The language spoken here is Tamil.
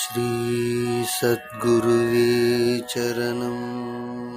श्रीसद्गुरुवे चरणम्